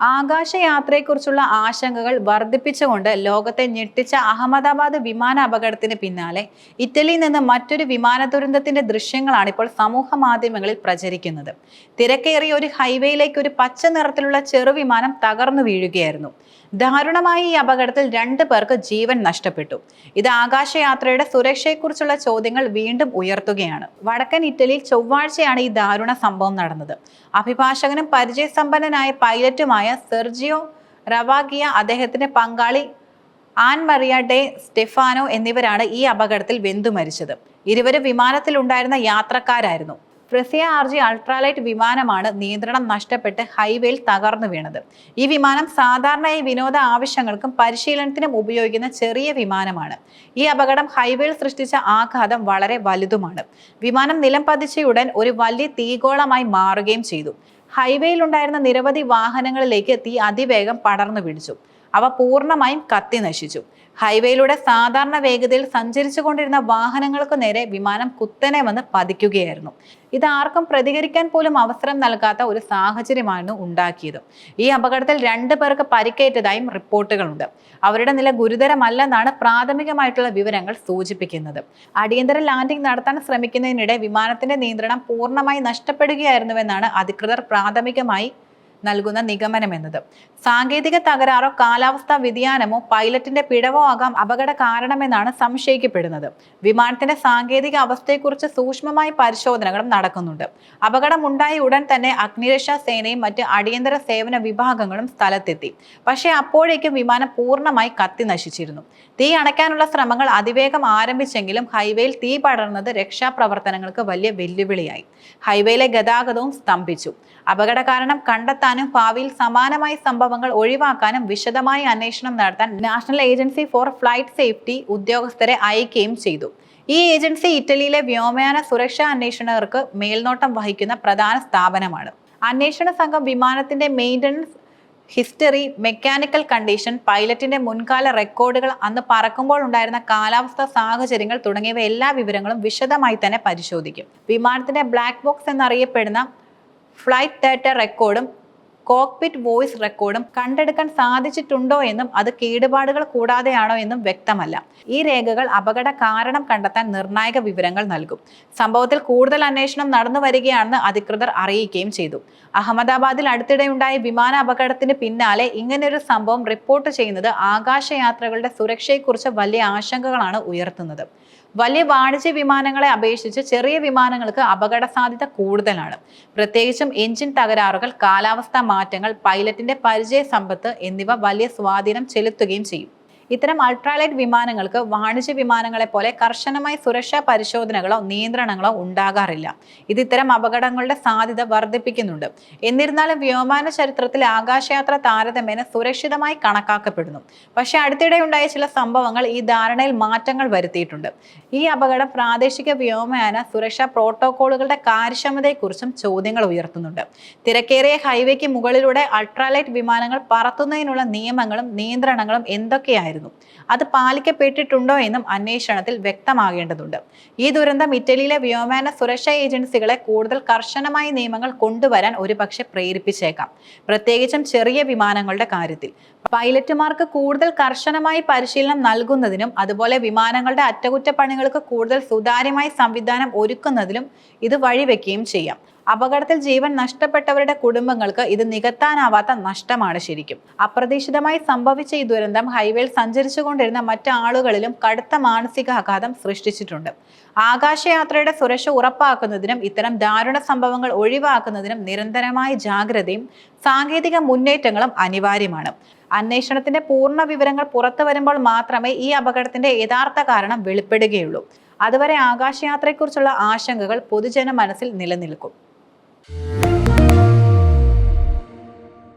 ആകാശയാത്രയെക്കുറിച്ചുള്ള ആശങ്കകൾ വർദ്ധിപ്പിച്ചുകൊണ്ട് ലോകത്തെ ഞെട്ടിച്ച അഹമ്മദാബാദ് വിമാന അപകടത്തിന് പിന്നാലെ ഇറ്റലിയിൽ നിന്ന് മറ്റൊരു വിമാന ദുരന്തത്തിന്റെ ദൃശ്യങ്ങളാണ് ഇപ്പോൾ സമൂഹ മാധ്യമങ്ങളിൽ പ്രചരിക്കുന്നത്. തിരക്കേറിയ ഒരു ഹൈവേയിലേക്ക് ഒരു പച്ച നിറത്തിലുള്ള ചെറുവിമാനം തകർന്നു വീഴുകയായിരുന്നു. ദാരുണമായ ഈ അപകടത്തിൽ രണ്ട് പേർക്ക് ജീവൻ നഷ്ടപ്പെട്ടു. ഇത് ആകാശയാത്രയുടെ സുരക്ഷയെക്കുറിച്ചുള്ള ചോദ്യങ്ങൾ വീണ്ടും ഉയർത്തുകയാണ്. വടക്കൻ ഇറ്റലിയിൽ ചൊവ്വാഴ്ചയാണ് ഈ ദാരുണ സംഭവം നടന്നത്. അഭിഭാഷകനും പരിചയസമ്പന്നനായ പൈലറ്റുമായ സെർജിയോ റവാഗിയ അദ്ദേഹത്തിന്റെ പങ്കാളി ആൻ മറിയ ഡെ സ്റ്റെഫാനോ എന്നിവരാണ് ഈ അപകടത്തിൽ വെന്തു മരിച്ചത് ഇരുവരും വിമാനത്തിലുണ്ടായിരുന്ന യാത്രക്കാരായിരുന്നു. ഫ്രസിയ ആർജി അൾട്രാലൈറ്റ് വിമാനമാണ് നിയന്ത്രണം നഷ്ടപ്പെട്ട് ഹൈവേയിൽ തകർന്നു വീണത്. ഈ വിമാനം സാധാരണയായി വിനോദ ആവശ്യങ്ങൾക്കും പരിശീലനത്തിനും ഉപയോഗിക്കുന്ന ചെറിയ വിമാനമാണ്. ഈ അപകടം ഹൈവേയിൽ സൃഷ്ടിച്ച ആഘാതം വളരെ വലുതുമാണ്. വിമാനം നിലം പതിച്ചയുടൻ ഒരു വലിയ തീഗോളമായി മാറുകയും ചെയ്തു. ഹൈവേയിൽ ഉണ്ടായിരുന്ന നിരവധി വാഹനങ്ങളിലേക്ക് തീ അതിവേഗം പടർന്നു പിടിച്ചു. അവ പൂർണമായും കത്തി നശിച്ചു. ഹൈവേയിലൂടെ സാധാരണ വേഗതയിൽ സഞ്ചരിച്ചു കൊണ്ടിരുന്ന വാഹനങ്ങൾക്ക് നേരെ വിമാനം കുത്തനെ വന്ന് പതിക്കുകയായിരുന്നു. ഇത് ആർക്കും പ്രതികരിക്കാൻ പോലും അവസരം നൽകാത്ത ഒരു സാഹചര്യമായിരുന്നു ഉണ്ടാക്കിയത്. ഈ അപകടത്തിൽ രണ്ടു പേർക്ക് പരിക്കേറ്റതായും റിപ്പോർട്ടുകളുണ്ട്. അവരുടെ നില ഗുരുതരമല്ലെന്നാണ് പ്രാഥമികമായിട്ടുള്ള വിവരങ്ങൾ സൂചിപ്പിക്കുന്നത്. അടിയന്തര ലാൻഡിംഗ് നടത്താൻ ശ്രമിക്കുന്നതിനിടെ വിമാനത്തിന്റെ നിയന്ത്രണം പൂർണമായി നഷ്ടപ്പെടുകയായിരുന്നുവെന്നാണ് അധികൃതർ പ്രാഥമികമായി നൽകുന്ന നിഗമനം എന്നത് സാങ്കേതിക തകരാറോ കാലാവസ്ഥാ വ്യതിയാനമോ പൈലറ്റിന്റെ പിഴവോ ആകാം അപകട കാരണമെന്നാണ് സംശയിക്കപ്പെടുന്നത്. വിമാനത്തിന്റെ സാങ്കേതിക അവസ്ഥയെക്കുറിച്ച് സൂക്ഷ്മമായ പരിശോധനകളും നടക്കുന്നുണ്ട്. അപകടം ഉണ്ടായ ഉടൻ തന്നെ അഗ്നിരക്ഷാ സേനയും മറ്റ് അടിയന്തര സേവന വിഭാഗങ്ങളും സ്ഥലത്തെത്തി. പക്ഷേ അപ്പോഴേക്കും വിമാനം പൂർണമായി കത്തി നശിച്ചിരുന്നു. തീ അണയ്ക്കാനുള്ള ശ്രമങ്ങൾ അതിവേഗം ആരംഭിച്ചെങ്കിലും ഹൈവേയിൽ തീ പടർന്നത് രക്ഷാപ്രവർത്തനങ്ങൾക്ക് വലിയ വെല്ലുവിളിയായി. ഹൈവേയിലെ ഗതാഗതവും സ്തംഭിച്ചു. അപകട കാരണം കണ്ടെത്താനും ഭാവിയിൽ സമാനമായ സംഭവങ്ങൾ ഒഴിവാക്കാനും വിശദമായ അന്വേഷണം നടത്താൻ national agency for flight safety ഉദ്യോഗസ്ഥരെ അയക്കുകയും ചെയ്തു. ഈ ഏജൻസി ഇറ്റലിയിലെ വ്യോമയാന സുരക്ഷാ അന്വേഷണർക്ക് മേൽനോട്ടം വഹിക്കുന്ന പ്രധാന സ്ഥാപനമാണ്. അന്വേഷണ സംഘം വിമാനത്തിന്റെ മെയിന്റനൻസ് ഹിസ്റ്ററി മെക്കാനിക്കൽ കണ്ടീഷൻ പൈലറ്റിന്റെ മുൻകാല റെക്കോർഡുകൾ അന്ന് പറക്കുമ്പോൾ ഉണ്ടായിരുന്ന കാലാവസ്ഥ സാഹചര്യങ്ങൾ തുടങ്ങിയവ എല്ലാ വിവരങ്ങളും വിശദമായി തന്നെ പരിശോധിക്കും. വിമാനത്തിന്റെ ബ്ലാക്ക് ബോക്സ് എന്നറിയപ്പെടുന്ന ഫ്ലൈറ്റ് ഡാറ്റ റെക്കോർഡും കോക്പിറ്റ് വോയിസ് റെക്കോർഡും കണ്ടെടുക്കാൻ സാധിച്ചിട്ടുണ്ടോ എന്നും അത് കേടുപാടുകൾ കൂടാതെയാണോ എന്നും വ്യക്തമല്ല. ഈ രേഖകൾ അപകട കാരണം കണ്ടെത്താൻ നിർണായക വിവരങ്ങൾ നൽകും. സംഭവത്തിൽ കൂടുതൽ അന്വേഷണം നടന്നു വരികയാണെന്ന് അധികൃതർ അറിയിക്കുകയും ചെയ്തു. അഹമ്മദാബാദിൽ അടുത്തിടെയുണ്ടായ വിമാന അപകടത്തിന് പിന്നാലെ ഇങ്ങനെയൊരു സംഭവം റിപ്പോർട്ട് ചെയ്യുന്നത് ആകാശയാത്രകളുടെ സുരക്ഷയെക്കുറിച്ച് വലിയ ആശങ്കകളാണ് ഉയർത്തുന്നത്. വലിയ വാണിജ്യ വിമാനങ്ങളെ അപേക്ഷിച്ച് ചെറിയ വിമാനങ്ങൾക്ക് അപകട സാധ്യത കൂടുതലാണ്. പ്രത്യേകിച്ചും എഞ്ചിൻ തകരാറുകൾ കാലാവസ്ഥാ മാറ്റങ്ങൾ പൈലറ്റിന്റെ പരിചയ സമ്പത്ത് എന്നിവ വലിയ സ്വാധീനം ചെലുത്തുകയും ചെയ്യും. ഇത്തരം അൾട്രാലൈറ്റ് വിമാനങ്ങൾക്ക് വാണിജ്യ വിമാനങ്ങളെ പോലെ കർശനമായ സുരക്ഷാ പരിശോധനകളോ നിയന്ത്രണങ്ങളോ ഉണ്ടാകാറില്ല. ഇത് ഇത്തരം അപകടങ്ങളുടെ സാധ്യത വർദ്ധിപ്പിക്കുന്നുണ്ട്. എന്നിരുന്നാലും വ്യോമാന ചരിത്രത്തിൽ ആകാശയാത്ര താരതമ്യേന സുരക്ഷിതമായി കണക്കാക്കപ്പെടുന്നു. പക്ഷേ അടുത്തിടെ ഉണ്ടായ ചില സംഭവങ്ങൾ ഈ ധാരണയിൽ മാറ്റങ്ങൾ വരുത്തിയിട്ടുണ്ട്. ഈ അപകടം പ്രാദേശിക വ്യോമയാന സുരക്ഷാ പ്രോട്ടോകോളുകളുടെ കാര്യക്ഷമതയെക്കുറിച്ചും ചോദ്യങ്ങൾ ഉയർത്തുന്നുണ്ട്. തിരക്കേറിയ ഹൈവേക്ക് മുകളിലൂടെ അൾട്രാലൈറ്റ് വിമാനങ്ങൾ പറത്തുന്നതിനുള്ള നിയമങ്ങളും നിയന്ത്രണങ്ങളും എന്തൊക്കെയായിരുന്നു? അത് പാലിക്കപ്പെട്ടിട്ടുണ്ടോ എന്നും അന്വേഷണത്തിൽ വ്യക്തമാകേണ്ടതുണ്ട്. ഈ ദുരന്തം ഇറ്റലിയിലെ വ്യോമയാന സുരക്ഷാ ഏജൻസികളെ കൂടുതൽ കർശനമായ നിയമങ്ങൾ കൊണ്ടുവരാൻ ഒരുപക്ഷെ പ്രേരിപ്പിച്ചേക്കാം. പ്രത്യേകിച്ചും ചെറിയ വിമാനങ്ങളുടെ കാര്യത്തിൽ. പൈലറ്റുമാർക്ക് കൂടുതൽ കർശനമായി പരിശീലനം നൽകുന്നതിനും അതുപോലെ വിമാനങ്ങളുടെ അറ്റകുറ്റപ്പണികൾക്ക് കൂടുതൽ സുതാര്യമായ സംവിധാനം ഒരുക്കുന്നതിലും ഇത് വഴിവെക്കുകയും ചെയ്യാം. അപകടത്തിൽ ജീവൻ നഷ്ടപ്പെട്ടവരുടെ കുടുംബങ്ങൾക്ക് ഇത് നികത്താനാവാത്ത നഷ്ടമാണ് ശരിക്കും. അപ്രതീക്ഷിതമായി സംഭവിച്ച ഈ ദുരന്തം ഹൈവേയിൽ സഞ്ചരിച്ചുകൊണ്ടിരുന്ന മറ്റു ആളുകളിലും കടുത്ത മാനസികാഘാതം സൃഷ്ടിച്ചിട്ടുണ്ട്. ആകാശയാത്രയുടെ സുരക്ഷ ഉറപ്പാക്കുന്നതിനും ഇത്തരം ദാരുണ സംഭവങ്ങൾ ഒഴിവാക്കുന്നതിനും നിരന്തരമായ ജാഗ്രതയും സാങ്കേതിക മുന്നേറ്റങ്ങളും അനിവാര്യമാണ്. അന്വേഷണത്തിന്റെ പൂർണ വിവരങ്ങൾ പുറത്തു വരുമ്പോൾ മാത്രമേ ഈ അപകടത്തിന്റെ യഥാർത്ഥ കാരണം വെളിപ്പെടുകയുള്ളൂ. അതുവരെ ആകാശയാത്രയെക്കുറിച്ചുള്ള ആശങ്കകൾ പൊതുജന മനസ്സിൽ നിലനിൽക്കും. Yeah.